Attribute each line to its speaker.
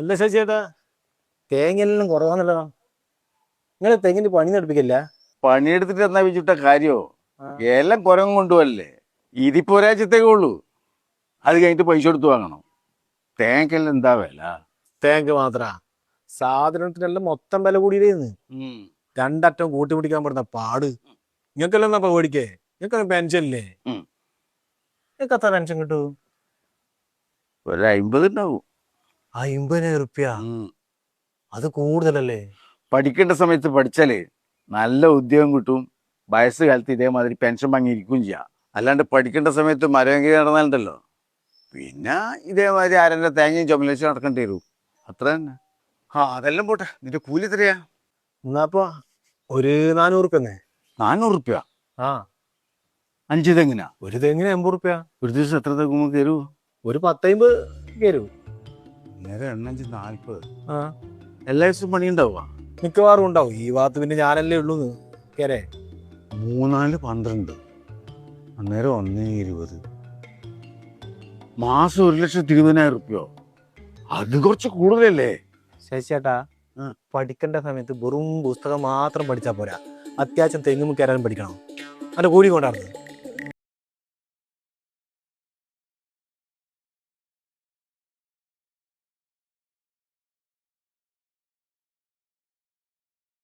Speaker 1: എന്താ ചേട്ടാ? തേങ്ങയെല്ലാം കുറവാണല്ലോ നിങ്ങൾ തെങ്ങിന് പണി നടപ്പിക്കില്ല
Speaker 2: പണിയെടുത്തിട്ട് എന്നാ വെച്ചിട്ട കാര്യോ? എല്ലാം കുരങ്ങ് കൊണ്ടുപോകല്ലേ ഇതിപ്പോ ഒരാഴ്ചത്തേക്കേ ഉള്ളൂ. അത് കഴിഞ്ഞിട്ട് പൈസ കൊടുത്ത് വാങ്ങണം. തേങ്ങക്കെല്ലാം എന്താ വില?
Speaker 1: തേങ്ങ മാത്ര. സാധനത്തിനെല്ലാം മൊത്തം വില കൂടിയിരുന്നു രണ്ടറ്റം കൂട്ടിപിടിക്കാൻ പെടുന്ന പാട്. നിങ്ങൾക്കെല്ലാം എന്നാ പേടിക്കേ? നിങ്ങൾക്ക് പെൻഷൻ ഇല്ലേ. നിങ്ങൾക്ക് എത്ര പെൻഷൻ കിട്ടൂ?
Speaker 2: ഒരു അമ്പത് ഉണ്ടാവും.
Speaker 1: അമ്പതിനായിരം റുപ്യ? അത് കൂടുതലല്ലേ?
Speaker 2: പഠിക്കേണ്ട സമയത്ത് പഠിച്ചാലേ നല്ല ഉദ്യോഗം കിട്ടും. വയസ്സ് കാലത്ത് ഇതേമാതിരി പെൻഷൻ വാങ്ങിയിരിക്കുകയും ചെയ്യാം. അല്ലാണ്ട് പഠിക്കേണ്ട സമയത്ത് മരമെങ്കിൽ നടന്നാലുണ്ടല്ലോ. പിന്നെ ഇതേമാതിരി ആരെന്റെ തേങ്ങയും ചുമലേശം നടക്കേണ്ടി വരും. അത്ര തന്നെ. ആ അതെല്ലാം പോട്ടെ. നിന്റെ കൂലി എത്രയാ?
Speaker 1: എന്നാപ്പോ ഒരു നാനൂറ് റുപ്യ തന്നെ
Speaker 2: നാനൂറ് റുപ്യ
Speaker 1: ആ.
Speaker 2: അഞ്ച് തെങ്ങിനാ?
Speaker 1: ഒരു തെങ്ങിന് എൺപത് റുപ്യ.
Speaker 2: ഒരു ദിവസം എത്ര തെങ്ങ് തരൂ
Speaker 1: ഒരു പത്തമ്പത് കയറും.
Speaker 2: നേരെ എണ്ണഞ്ച് നാൽപ്പത്
Speaker 1: ആ.
Speaker 2: എല്ലാ ദിവസവും പണി ഉണ്ടാവുക
Speaker 1: മിക്കവാറും ഉണ്ടാവും. ഈ ഭാഗത്ത് പിന്നെ ഞാനല്ലേ ഉള്ളൂ കേരേ?
Speaker 2: മൂന്നാൽ പന്ത്രണ്ട്. അന്നേരം ഒന്ന് ഇരുപത്. മാസം ഒരു ലക്ഷത്തി ഇരുപതിനായിരം റുപ്യോ? അത് കുറച്ച് കൂടുതലല്ലേ?
Speaker 1: ശശിയേട്ടാ. പഠിക്കേണ്ട സമയത്ത് വെറും പുസ്തകം മാത്രം പഠിച്ചാൽ പോരാ. അത്യാവശ്യം തെങ്ങും കയറാനും പഠിക്കണം. അല്ല കൂടി കൊണ്ടാണ്